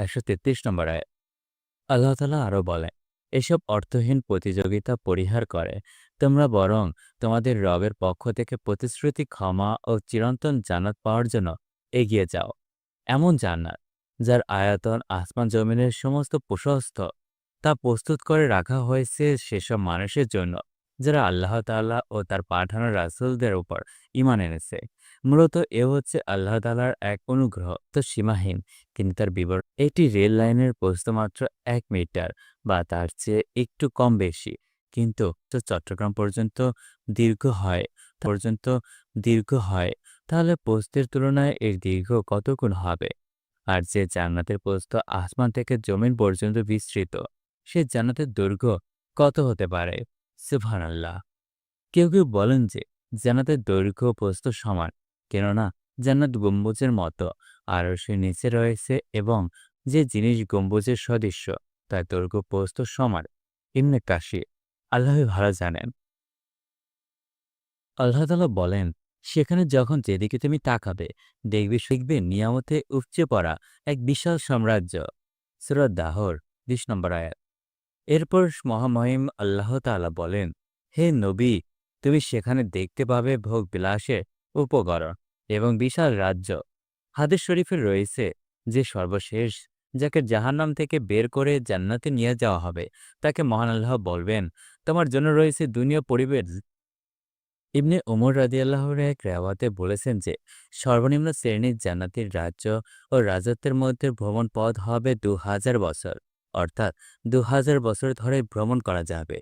একশো তেত্রিশ নম্বর আয়াত আল্লাহ তালা আরও বলেন, এসব অর্থহীন প্রতিযোগিতা পরিহার করে। তোমরা বরং তোমাদের রবের পক্ষ থেকে প্রতিশ্রুতি, ক্ষমা ও চিরন্তন জান্নাত পাওয়ার জন্য এগিয়ে যাও। এমন জান্নাত, যার আয়তন আসমান জমিনের সমস্ত প্রশস্ত, তা প্রস্তুত করে রাখা হয়েছে সেসব মানুষের জন্য, যারা আল্লাহ তাআলা ও তার পাঠানো রাসূলদের উপর ঈমান এনেছে। মূলত এ হচ্ছে আল্লাহ তাআলার এক অনুগ্রহ, তো সীমাহীন। কিন্তু তার বিবরণ এটি রেল লাইনের প্রস্থ মাত্র এক মিটার বা তার চেয়ে একটু কম বেশি। কিন্তু চট্টগ্রাম পর্যন্ত দীর্ঘ হয় পর্যন্ত দীর্ঘ হয়, তাহলে পোস্তের তুলনায় এর দীর্ঘ কত গুণ হবে? আর যে জান্নাতের পোস্ত আসমান থেকে জমিন পর্যন্ত বিস্তৃত, সে জান্নাতের দৈর্ঘ্য কত হতে পারে? সুবহানাল্লাহ। কেউ কেউ বলেন যে জান্নাতের দৈর্ঘ্য পোস্ত সমান কেননা জান্নাত গম্বুজের মতো আরশের নিচে রয়েছে এবং যে জিনিস গম্বুজের সদৃশ্য তার দৈর্ঘ্য পোস্ত সমান। ইমনে কাশি আল্লাহ ভালো জানেন। আল্লাহ তালা বলেন, সেখানে যখন যেদিকে তুমি তাকাবে, দেখবে শিখবে নিয়ামতে উপচে পড়া এক বিশাল সাম্রাজ্য। সুরত দাহর, বিশ নম্বর আয়াত। এরপর মহামহিম আল্লাহ তাআলা বলেন, হে নবী, তুমি সেখানে দেখতে পাবে ভোগ বিলাসের উপকরণ এবং বিশাল রাজ্য। হাদিস শরীফে রয়েছে যে সর্বশেষ যাকে জাহান্নাম থেকে বের করে জান্নাতে নিয়ে যাওয়া হবে, তাকে মহান আল্লাহ বলবেন, তোমার জন্য রয়েছে দুনিয়া পরিবেশ। ইবনে উমর রাদিয়াল্লাহর এক রেওয়াতে বলেছেন যে, সর্বনিম্ন শ্রেণির জান্নাতের রাজ্য ও রাজত্বের মধ্যে ভ্রমণ পথ হবে দু হাজার বছর, অর্থাৎ দু হাজার বছর ধরে ভ্রমণ করা যাবে।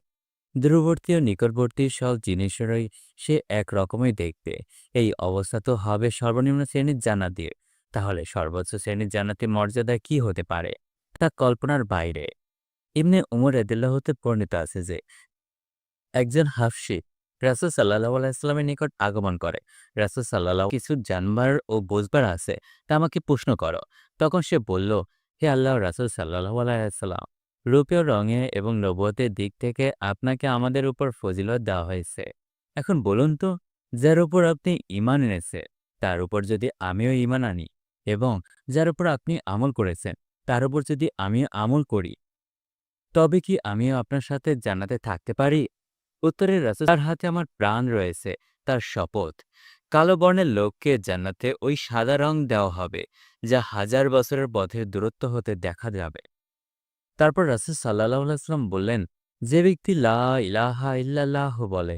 দূরবর্তী ও নিকটবর্তী সব জিনিসেরই সে এক রকমই দেখবে। এই অবস্থা তো হবে সর্বনিম্ন শ্রেণির জান্নাতের তাহলে সর্বোচ্চ শ্রেণির জান্নাতের মর্যাদা কি হতে পারে? তা কল্পনার বাইরে। ইবনে উমর রাদিয়াল্লাহু হতে বর্ণিত আছে যে, একজন হাফসি রাসুল সাল্লাহ আলাইস্লামের নিকট আগমন করে। রাসুল সাল্লাহ কিছু জানবার ও বোঝবার আছে। তা আমাকে প্রশ্ন করো। তখন সে বলল, হে আল্লাহ রাসুল সাল্লাহ আলাইসাল্লাম রূপীয় রঙে এবং নবতের দিক থেকে আপনাকে আমাদের উপর ফজিলত দেওয়া হয়েছে। এখন বলুন তো, যার উপর আপনি ইমান এনেছে তার উপর যদি আমিও ইমান আনি এবং যার উপর আপনি আমল করেছেন, তার উপর যদি আমিও আমল করি, তবে কি আমিও আপনার সাথে জানাতে থাকতে পারি? উত্তরের রাসূল, তার হাতে আমার প্রাণ রয়েছে, তার শপথ। কালো বর্ণের লোককে জান্নাতে ওই সাদা রং দেওয়া হবে, যা হাজার বছরের পথের দূরত্ব হতে দেখা যাবে। তারপর রাসুল সাল্লাহ আসলাম বললেন, যে ব্যক্তি লা ইলাহা ইল্লাহ বলে,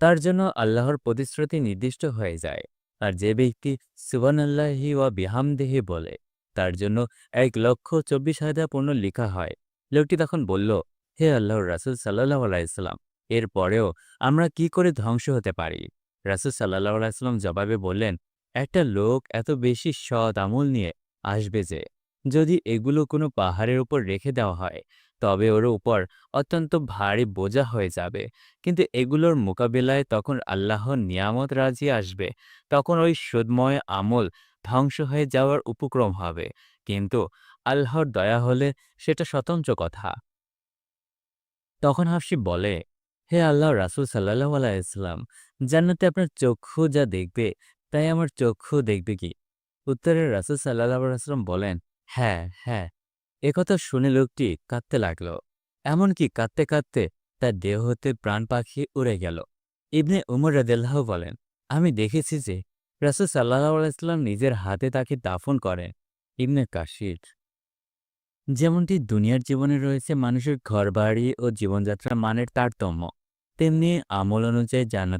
তার জন্য আল্লাহর প্রতিশ্রুতি নির্দিষ্ট হয়ে যায়। আর যে ব্যক্তি সুবান আল্লাহি ওয়া বিহামদেহি বলে, তার জন্য এক লক্ষ চব্বিশ হাজার পণ্য লেখা হয়। লোকটি তখন বলল, হে আল্লাহর রাসুল সাল্লাহ আলাইসাল্লাম এর পরেও আমরা কি করে ধ্বংস হতে পারি? রাসুল সাল্লাহ আলাইসাল্লাম জবাবে বললেন, একটা লোক এত বেশি সৎ আমল নিয়ে আসবে যে যদি এগুলো কোনো পাহাড়ের উপর রেখে দেওয়া হয়, তবে ওর উপর অত্যন্ত ভারী বোঝা হয়ে যাবে। কিন্তু এগুলোর মোকাবেলায় তখন আল্লাহর নিয়ামত রাজি আসবে। তখন ওই সুদময় আমল ধ্বংস হয়ে যাওয়ার উপক্রম হবে। কিন্তু আল্লাহর দয়া হলে সেটা স্বতন্ত্র কথা। তখন হাফসি বলে, হে আল্লাহ রাসুল সাল্লাহ আলাইসলাম জান্নাতে আপনার চক্ষু যা দেখবে, তাই আমার চক্ষু দেখবে কি? উত্তরে রাসুল সাল্লাহ আসলাম বলেন হ্যাঁ হ্যাঁ। একথা শুনে লোকটি কাঁদতে লাগল। এমনকি কাঁদতে কাঁদতে তার দেহ হতে প্রাণ পাখি উড়ে গেল। ইবনে উমর রাদেল্লাহ বলেন, আমি দেখেছি যে রাসুল সাল্লাহ আলাইস্লাম নিজের হাতে তাকে দাফন করেন, ইবনে কাশির যেমনটি দুনিয়ার জীবনে রয়েছে মানুষের ঘরবাড়ি ও জীবনযাত্রার মানের তারতম্য, তেমনি আমল অনুযায়ী জান্নাতের